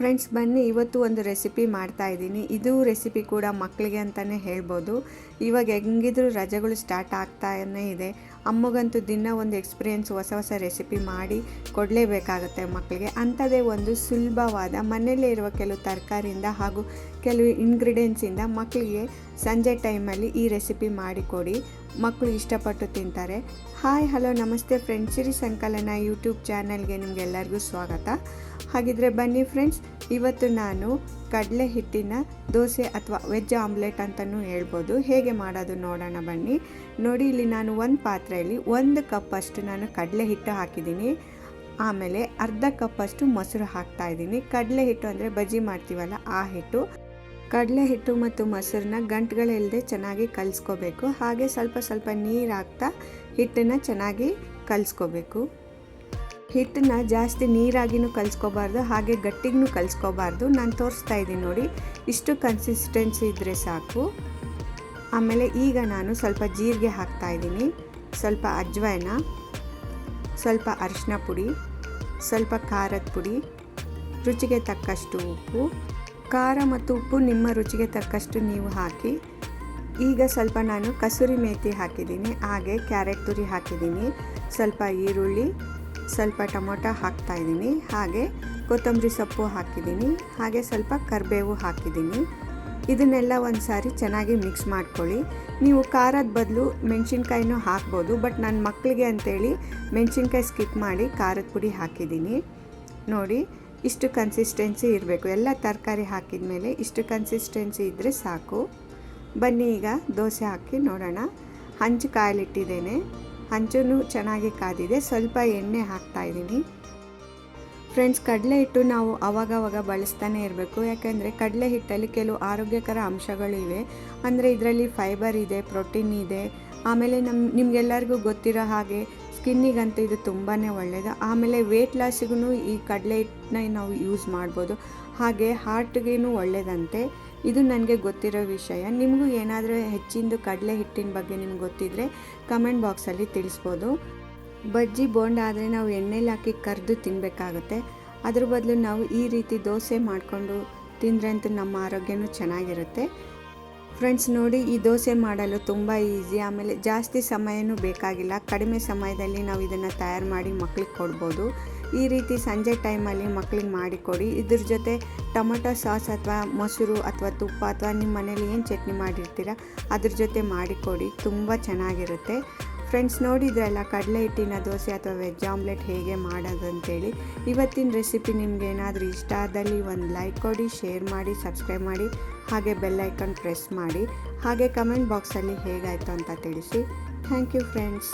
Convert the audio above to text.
Friends, ಬನ್ನಿ, ಇವತ್ತು ಒಂದು ರೆಸಿಪಿ ಮಾಡ್ತಾ ಇದ್ದೀನಿ. ಇದು ರೆಸಿಪಿ ಕೂಡ ಮಕ್ಕಳಿಗೆ ಅಂತಲೇ ಹೇಳ್ಬೋದು. ಇವಾಗ ಹೆಂಗಿದ್ರು ರಜೆಗಳು ಸ್ಟಾರ್ಟ್ ಆಗ್ತಾನೇ ಇದೆ. ಅಮ್ಮಗಂತೂ ದಿನ ಒಂದು ಎಕ್ಸ್ಪೀರಿಯೆನ್ಸ್ ಹೊಸ ಹೊಸ ರೆಸಿಪಿ ಮಾಡಿ ಕೊಡಲೇಬೇಕಾಗುತ್ತೆ ಮಕ್ಕಳಿಗೆ ಅಂಥದ್ದೇ ಒಂದು ಸುಲಭವಾದ, ಮನೆಯಲ್ಲೇ ಇರುವ ಕೆಲವು ತರಕಾರಿಯಿಂದ ಹಾಗೂ ಕೆಲವು ಇಂಗ್ರೀಡಿಯೆಂಟ್ಸಿಂದ ಮಕ್ಕಳಿಗೆ ಸಂಜೆ ಟೈಮಲ್ಲಿ ಈ ರೆಸಿಪಿ ಮಾಡಿಕೊಡಿ ಮಕ್ಕಳು ಇಷ್ಟಪಟ್ಟು ತಿಂತಾರೆ. ಹಾಯ್ ಹಲೋ ನಮಸ್ತೆ ಫ್ರೆಂಡ್ಸ್ ಸಿರಿ ಸಂಕಲನ ಯೂಟ್ಯೂಬ್ ಚಾನಲ್ಗೆ ನಿಮಗೆಲ್ಲರಿಗೂ ಸ್ವಾಗತ. ಹಾಗಿದ್ರೆ ಬನ್ನಿ ಫ್ರೆಂಡ್ಸ್ ಇವತ್ತು ನಾನು ಕಡಲೆ ಹಿಟ್ಟಿನ ದೋಸೆ ಅಥವಾ ವೆಜ್ ಆಮ್ಲೆಟ್ ಅಂತಲೂ ಹೇಳ್ಬೋದು. ಹೇಗೆ ಮಾಡೋದು ನೋಡೋಣ ಬನ್ನಿ. ನೋಡಿ, ಇಲ್ಲಿ ನಾನು ಒಂದು ಪಾತ್ರೆಯಲ್ಲಿ ಒಂದು ಕಪ್ಪಷ್ಟು ನಾನು ಕಡಲೆ ಹಿಟ್ಟು ಹಾಕಿದ್ದೀನಿ. ಆಮೇಲೆ ಅರ್ಧ ಕಪ್ಪಷ್ಟು ಮೊಸರು ಹಾಕ್ತಾ ಇದ್ದೀನಿ. ಕಡಲೆ ಹಿಟ್ಟು ಅಂದರೆ ಬಜ್ಜಿ ಮಾಡ್ತೀವಲ್ಲ ಆ ಹಿಟ್ಟು. ಕಡಲೆ ಹಿಟ್ಟು ಮತ್ತು ಮೊಸರನ್ನ ಗಂಟುಗಳಿಲ್ಲದೆ ಚೆನ್ನಾಗಿ ಕಲಿಸ್ಕೋಬೇಕು. ಹಾಗೆ ಸ್ವಲ್ಪ ಸ್ವಲ್ಪ ನೀರು ಹಾಕ್ತಾ ಹಿಟ್ಟನ್ನು ಚೆನ್ನಾಗಿ ಕಲಿಸ್ಕೋಬೇಕು. ಹಿಟ್ಟನ್ನ ಜಾಸ್ತಿ ನೀರಾಗಿನೂ ಕಲಿಸ್ಕೋಬಾರ್ದು, ಹಾಗೆ ಗಟ್ಟಿಗೂ ಕಲಿಸ್ಕೋಬಾರ್ದು. ನಾನು ತೋರಿಸ್ತಾ ಇದ್ದೀನಿ ನೋಡಿ, ಇಷ್ಟು ಕನ್ಸಿಸ್ಟೆನ್ಸಿ ಇದ್ದರೆ ಸಾಕು. ಆಮೇಲೆ ಈಗ ನಾನು ಸ್ವಲ್ಪ ಜೀರಿಗೆ ಹಾಕ್ತಾ ಇದ್ದೀನಿ. ಸ್ವಲ್ಪ ಅಜ್ವಾಯನ, ಸ್ವಲ್ಪ ಅರಿಶಿನ ಪುಡಿ, ಸ್ವಲ್ಪ ಖಾರದ ಪುಡಿ, ರುಚಿಗೆ ತಕ್ಕಷ್ಟು ಉಪ್ಪು. ಖಾರ ಮತ್ತು ಉಪ್ಪು ನಿಮ್ಮ ರುಚಿಗೆ ತಕ್ಕಷ್ಟು ನೀವು ಹಾಕಿ, ಈಗ ಸ್ವಲ್ಪ ನಾನು ಕಸೂರಿ ಮೇಥಿ ಹಾಕಿದ್ದೀನಿ, ಹಾಗೆ ಕ್ಯಾರೆಟ್ ತುರಿ ಹಾಕಿದ್ದೀನಿ. ಸ್ವಲ್ಪ ಈರುಳ್ಳಿ ಸ್ವಲ್ಪ ಟೊಮೊಟೊ ಹಾಕ್ತಾ ಇದ್ದೀನಿ. ಹಾಗೆ ಕೊತ್ತಂಬರಿ ಸೊಪ್ಪು ಹಾಕಿದ್ದೀನಿ. ಹಾಗೆ ಸ್ವಲ್ಪ ಕರಿಬೇವು ಹಾಕಿದ್ದೀನಿ. ಇದನ್ನೆಲ್ಲ ಒಂದು ಸಾರಿ ಚೆನ್ನಾಗಿ ಮಿಕ್ಸ್ ಮಾಡ್ಕೊಳ್ಳಿ. ನೀವು ಖಾರದ ಬದಲು ಮೆಣಸಿನ್ಕಾಯಿನೂ ಹಾಕ್ಬೋದು, ಬಟ್ ನನ್ನ ಮಕ್ಕಳಿಗೆ ಅಂತೇಳಿ ಮೆಣಸಿನ್ಕಾಯಿ ಸ್ಕಿಪ್ ಮಾಡಿ ಖಾರದ ಪುಡಿ ಹಾಕಿದ್ದೀನಿ. ನೋಡಿ, ಇಷ್ಟು ಕನ್ಸಿಸ್ಟೆನ್ಸಿ ಇರಬೇಕು. ಎಲ್ಲ ತರಕಾರಿ ಹಾಕಿದ ಮೇಲೆ ಇಷ್ಟು ಕನ್ಸಿಸ್ಟೆನ್ಸಿ ಇದ್ದರೆ ಸಾಕು. ಬನ್ನಿ ಈಗ ದೋಸೆ ಹಾಕಿ ನೋಡೋಣ. ಹಂಚು ಕಾಯಲಿಟ್ಟಿದ್ದೇನೆ. ಹಂಚೂ ಚೆನ್ನಾಗಿ ಕಾದಿದೆ. ಸ್ವಲ್ಪ ಎಣ್ಣೆ ಹಾಕ್ತಾ ಇದ್ದೀನಿ. ಫ್ರೆಂಡ್ಸ್, ಕಡಲೆ ಹಿಟ್ಟು ನಾವು ಅವಾಗವಾಗ ಬಳಸ್ತಾನೆ ಇರಬೇಕು. ಯಾಕೆಂದರೆ ಕಡಲೆ ಹಿಟ್ಟಲ್ಲಿ ಕೆಲವು ಆರೋಗ್ಯಕರ ಅಂಶಗಳಿವೆ ಅಂದರೆ ಇದರಲ್ಲಿ ಫೈಬರ್ ಇದೆ ಪ್ರೋಟೀನ್ ಇದೆ. ಆಮೇಲೆ ನಮ್ಮ ನಿಮಗೆಲ್ಲರಿಗೂ ಗೊತ್ತಿರೋ ಹಾಗೆ ಸ್ಕಿನ್ನಿಗಂತೂ ಇದು ತುಂಬಾ ಒಳ್ಳೆಯದು ಆಮೇಲೆ ವೆಯ್ಟ್ ಲಾಸಿಗೂ ಈ ಕಡಲೆ ಹಿಟ್ಟನ್ನ ನಾವು ಯೂಸ್ ಮಾಡ್ಬೋದು. ಹಾಗೆ ಹಾರ್ಟ್ಗೇನು ಒಳ್ಳೆಯದಂತೆ ಇದು ನನಗೆ ಗೊತ್ತಿರೋ ವಿಷಯ. ನಿಮಗೂ ಏನಾದರೂ ಹೆಚ್ಚಿಂದು ಕಡಲೆ ಹಿಟ್ಟಿನ ಬಗ್ಗೆ ನಿಮ್ಗೆ ಗೊತ್ತಿದ್ದರೆ ಕಮೆಂಟ್ ಬಾಕ್ಸಲ್ಲಿ ತಿಳಿಸ್ಬೋದು. ಬಜ್ಜಿ ಬೋಂಡ ಆದರೆ ನಾವು ಎಣ್ಣೆಲಿ ಹಾಕಿ ಕರೆದು ತಿನ್ನಬೇಕಾಗುತ್ತೆ ಅದ್ರ ಬದಲು ನಾವು ಈ ರೀತಿ ದೋಸೆ ಮಾಡಿಕೊಂಡು ತಿಂದರೆ ಅಂತೂ ನಮ್ಮ ಆರೋಗ್ಯನೂ ಚೆನ್ನಾಗಿರುತ್ತೆ. ಫ್ರೆಂಡ್ಸ್ ನೋಡಿ, ಈ ದೋಸೆ ಮಾಡಲು ತುಂಬ ಈಸಿ. ಆಮೇಲೆ ಜಾಸ್ತಿ ಸಮಯನೂ ಬೇಕಾಗಿಲ್ಲ. ಕಡಿಮೆ ಸಮಯದಲ್ಲಿ ನಾವು ಇದನ್ನು ತಯಾರು ಮಾಡಿ ಮಕ್ಳಿಗೆ ಕೊಡ್ಬೋದು. ಈ ರೀತಿ ಸಂಜೆ ಟೈಮಲ್ಲಿ ಮಕ್ಳಿಗೆ ಮಾಡಿಕೊಡಿ. ಇದ್ರ ಜೊತೆ ಟೊಮೊಟೊ ಸಾಸ್ ಅಥವಾ ಮೊಸರು ಅಥವಾ ತುಪ್ಪ ಅಥವಾ ನಿಮ್ಮ ಮನೇಲಿ ಏನು ಚಟ್ನಿ ಮಾಡಿರ್ತೀರ ಅದ್ರ ಜೊತೆ ಮಾಡಿಕೊಡಿ. ತುಂಬ ಚೆನ್ನಾಗಿರುತ್ತೆ. ಫ್ರೆಂಡ್ಸ್ ನೋಡಿದ್ರಲ್ಲ ಕಡಲೆ ಹಿಟ್ಟಿನ ದೋಸೆ ಅಥವಾ ವೆಜ್ ಆಮ್ಲೆಟ್ ಹೇಗೆ ಮಾಡೋದು ಅಂತೇಳಿ ಇವತ್ತಿನ ರೆಸಿಪಿ ನಿಮ್ಗೆ ಏನಾದರೂ ಇಷ್ಟ ಆದಲ್ಲಿ ಒಂದು ಲೈಕ್ ಕೊಡಿ, ಶೇರ್ ಮಾಡಿ, ಸಬ್ಸ್ಕ್ರೈಬ್ ಮಾಡಿ, ಹಾಗೆ ಬೆಲ್ ಐಕಾನ್ ಪ್ರೆಸ್ ಮಾಡಿ. ಹಾಗೆ ಕಮೆಂಟ್ ಬಾಕ್ಸಲ್ಲಿ ಹೇಗಾಯಿತು ಅಂತ ತಿಳಿಸಿ. Thank you friends.